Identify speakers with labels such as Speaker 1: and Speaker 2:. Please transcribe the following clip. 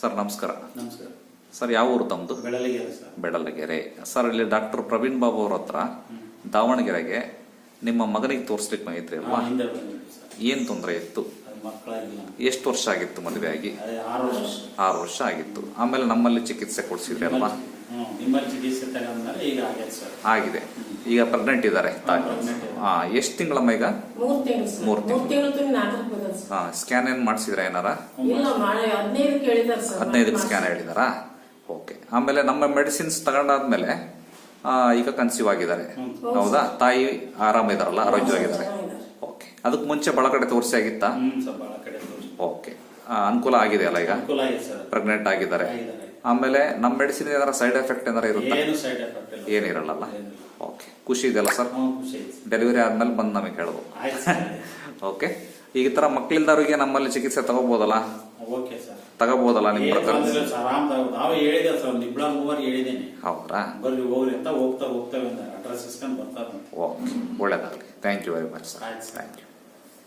Speaker 1: Sir ನಮಸ್ಕಾರ.
Speaker 2: ನಮಸ್ಕಾರ.
Speaker 1: Sir ಯಾವ ಊರು ತಮ್ಮದು
Speaker 2: ಬೆಳಲಗೆರೆ ಸರ್.
Speaker 1: ಬೆಡಲಗೆರೆ ಸರ್ ಇಲ್ಲಿ ಡಾಕ್ಟರ್ ಪ್ರವೀಣ್ ಬಾಬು ಅವ್ರ ಹತ್ರ ದಾವಣಗೆರೆಗೆ ನಿಮ್ಮ ಮಗನಿಗೆ ತೋರಿಸ್ಲಿಕ್ಕೆ ಬಂದಿದ್ರಿ
Speaker 2: ಹಾ,
Speaker 1: ಅಲ್ವಾ
Speaker 2: ಹಿಂದೆ ಸರ್.
Speaker 1: ಏನ್ ತೊಂದರೆ ಇತ್ತು?
Speaker 2: ಅದು ಮಕ್ಕಳಾಗಿಲ್ಲ.
Speaker 1: ಎಷ್ಟು ವರ್ಷ ಆಗಿತ್ತು ಮದುವೆ ಆಗಿ
Speaker 2: ಅದೇ ಆರು ವರ್ಷ.
Speaker 1: ಆರು ವರ್ಷ ಆಗಿತ್ತು. ಆಮೇಲೆ ನಮ್ಮಲ್ಲಿ ಚಿಕಿತ್ಸೆ ಕೊಡಿಸಿದ್ರಿ ಅಲ್ವಾ? ಆಗಿದೆ. ಈಗ ಪ್ರೆಗ್ನೆಂಟ್ ಇದ್ದಾರೆ. ಎಷ್ಟು ತಿಂಗಳಮ್ಮ ಈಗ?
Speaker 3: ಮೂರು ತಿಂಗಳು
Speaker 1: ಹಾ ಸ್ಕ್ಯಾನ್ ಏನ್ ಮಾಡಿಸಿದ್ರ ಏನಾರ? ಹದಿನೈದಕ್ಕೆ ಸ್ಕ್ಯಾನ್ ಹೇಳಿದಾರಾ? ಓಕೆ ಆಮೇಲೆ ನಮ್ಮ ಮೆಡಿಸಿನ್ಸ್ ತಗೊಂಡಾದ್ಮೇಲೆ ಆ, ಈಗ ಕನ್ಸೀವ್ ಆಗಿದ್ದಾರೆ. ಹೌದಾ? ತಾಯಿ ಆರಾಮ ಇದಾರಲ್ಲ
Speaker 3: ಆರೋಗ್ಯವಾಗಿದ್ದಾರೆ.
Speaker 1: ಓಕೆ ಅದಕ್ಕೆ ಮುಂಚೆ ಬಳ ಕಡೆ ತೋರಿಸಿ. ಆಗಿತ್ತಾ ಓಕೆ ಅನುಕೂಲ ಆಗಿದೆ ಅಲ್ಲ ಈಗ?
Speaker 2: ಅನುಕೂಲ ಆಗಿದೆ ಸರ್.
Speaker 1: ಪ್ರೆಗ್ನೆಂಟ್ ಆಗಿದ್ದಾರೆ. ಆಮೇಲೆ ನಮ್ಮ ಮೆಡಿಸಿನ್ ಏನಾರ ಸೈಡ್ ಎಫೆಕ್ಟ್ ಏನಾರ ಇರುತ್ತೆ?
Speaker 2: ಏನು ಸೈಡ್ ಎಫೆಕ್ಟ್ ಇಲ್ಲ.
Speaker 1: ಏನಿರಲ್ಲ ಓಕೆ ಖುಷಿ ಇದೆಯಲ್ಲ ಸರ್
Speaker 2: ಹ್ಞೂ ಖುಷಿ ಐತೆ.
Speaker 1: ಡೆಲಿವರಿ ಆದ್ಮೇಲೆ ಬಂದು ನಮಗೆ ಕೇಳ್ಬೋದು
Speaker 2: ಆಯ್ತು ಸರ್.
Speaker 1: ಓಕೆ ಈಗ ಈ ತರ ಮಕ್ಕಳಿಲ್ದವ್ರಿಗೆ ನಮ್ಮಲ್ಲಿ ಚಿಕಿತ್ಸೆ ತಗೋಬೋದಲ್ಲ?
Speaker 2: Okay sir.
Speaker 1: ತಗೋಬೋದಲ್ಲ ನಿಮ್ಮ
Speaker 2: ಏನು
Speaker 1: ಪ್ರಕಾರ?
Speaker 2: ತೊಂದ್ರೆ ಇಲ್ಲ ಸರ್ ಆರಾಮದಾಗ ನಾವೇ ಹೇಳಿದೆ ಸರ್ ಒಂದು ಇಬ್ಬಳ ಮೂವರು ಹೇಳಿದ್ದೇನೆ
Speaker 1: ಹೌದಾ?
Speaker 2: ಬರ್ರಿ ಹೋಗ್ರಿ ಅಂತ ಹೋಗ್ತಾ ಹೋಗ್ತೇವೆ ಅಂತ ಅಡ್ರೆಸ್ ಇಸ್ಕೊಂಡು ಬರ್ತಾರಂತೆ
Speaker 1: ಓಕೆ ಒಳ್ಳೇದಾಗಲಿ. Thank you very much sir
Speaker 2: ಆಯ್ತು ಸರ್.
Speaker 1: Thank you